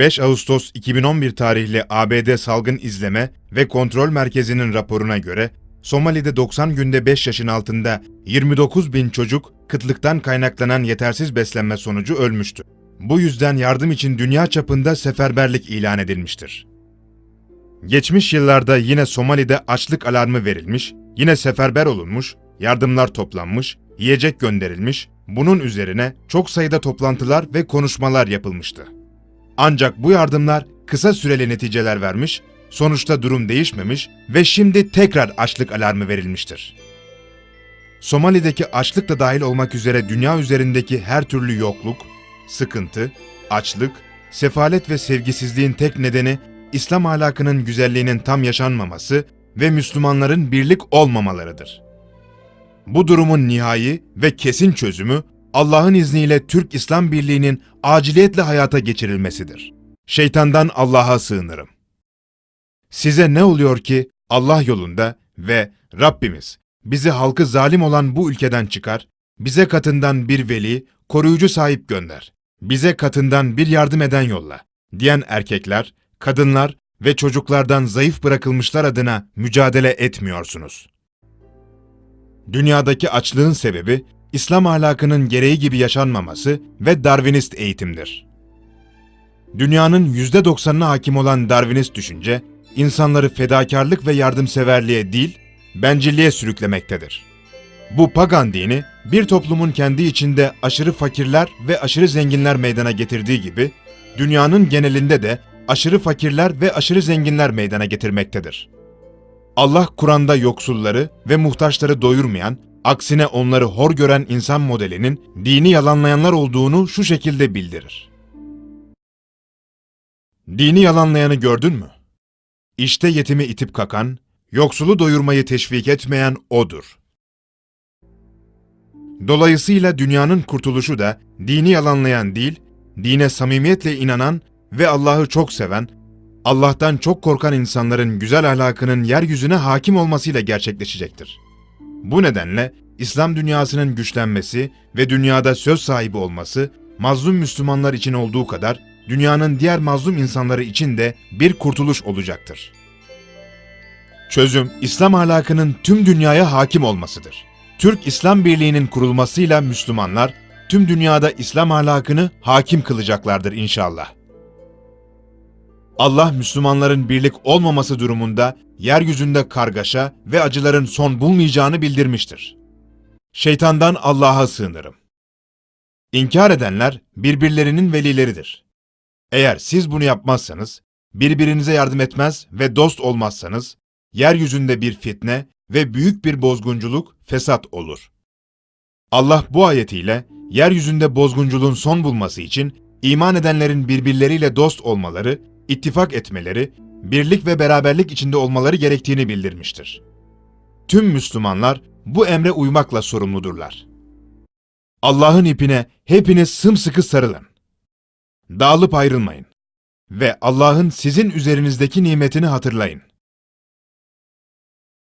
5 Ağustos 2011 tarihli ABD Salgın İzleme ve Kontrol Merkezi'nin raporuna göre Somali'de 90 günde 5 yaşın altında 29 bin çocuk kıtlıktan kaynaklanan yetersiz beslenme sonucu ölmüştü. Bu yüzden yardım için dünya çapında seferberlik ilan edilmiştir. Geçmiş yıllarda yine Somali'de açlık alarmı verilmiş, yine seferber olunmuş, yardımlar toplanmış, yiyecek gönderilmiş, bunun üzerine çok sayıda toplantılar ve konuşmalar yapılmıştı. Ancak bu yardımlar kısa süreli neticeler vermiş, sonuçta durum değişmemiş ve şimdi tekrar açlık alarmı verilmiştir. Somali'deki açlık da dahil olmak üzere dünya üzerindeki her türlü yokluk, sıkıntı, açlık, sefalet ve sevgisizliğin tek nedeni İslam ahlakının güzelliğinin tam yaşanmaması ve Müslümanların birlik olmamalarıdır. Bu durumun nihai ve kesin çözümü Allah'ın izniyle Türk İslam Birliği'nin aciliyetle hayata geçirilmesidir. Şeytandan Allah'a sığınırım. Size ne oluyor ki Allah yolunda ve Rabbimiz bizi halkı zalim olan bu ülkeden çıkar, bize katından bir veli, koruyucu sahip gönder, bize katından bir yardım eden yolla, diyen erkekler, kadınlar ve çocuklardan zayıf bırakılmışlar adına mücadele etmiyorsunuz. Dünyadaki açlığın sebebi, İslam ahlakının gereği gibi yaşanmaması ve Darwinist eğitimdir. Dünyanın %90'ına hakim olan Darwinist düşünce, insanları fedakarlık ve yardımseverliğe değil, bencilliğe sürüklemektedir. Bu pagan dini, bir toplumun kendi içinde aşırı fakirler ve aşırı zenginler meydana getirdiği gibi, dünyanın genelinde de aşırı fakirler ve aşırı zenginler meydana getirmektedir. Allah Kur'an'da yoksulları ve muhtaçları doyurmayan, aksine onları hor gören insan modelinin dini yalanlayanlar olduğunu şu şekilde bildirir. Dini yalanlayanı gördün mü? İşte yetimi itip kakan, yoksulu doyurmayı teşvik etmeyen odur. Dolayısıyla dünyanın kurtuluşu da dini yalanlayan değil, dine samimiyetle inanan ve Allah'ı çok seven, Allah'tan çok korkan insanların güzel ahlakının yeryüzüne hakim olmasıyla gerçekleşecektir. Bu nedenle İslam dünyasının güçlenmesi ve dünyada söz sahibi olması mazlum Müslümanlar için olduğu kadar dünyanın diğer mazlum insanları için de bir kurtuluş olacaktır. Çözüm, İslam ahlakının tüm dünyaya hakim olmasıdır. Türk İslam Birliği'nin kurulmasıyla Müslümanlar tüm dünyada İslam ahlakını hakim kılacaklardır inşallah. Allah Müslümanların birlik olmaması durumunda yeryüzünde kargaşa ve acıların son bulmayacağını bildirmiştir. Şeytandan Allah'a sığınırım. İnkar edenler birbirlerinin velileridir. Eğer siz bunu yapmazsanız, birbirinize yardım etmez ve dost olmazsanız, yeryüzünde bir fitne ve büyük bir bozgunculuk, fesat olur. Allah bu ayetiyle yeryüzünde bozgunculuğun son bulması için iman edenlerin birbirleriyle dost olmaları, ittifak etmeleri, birlik ve beraberlik içinde olmaları gerektiğini bildirmiştir. Tüm Müslümanlar bu emre uymakla sorumludurlar. Allah'ın ipine hepiniz sımsıkı sarılın. Dağılıp ayrılmayın ve Allah'ın sizin üzerinizdeki nimetini hatırlayın.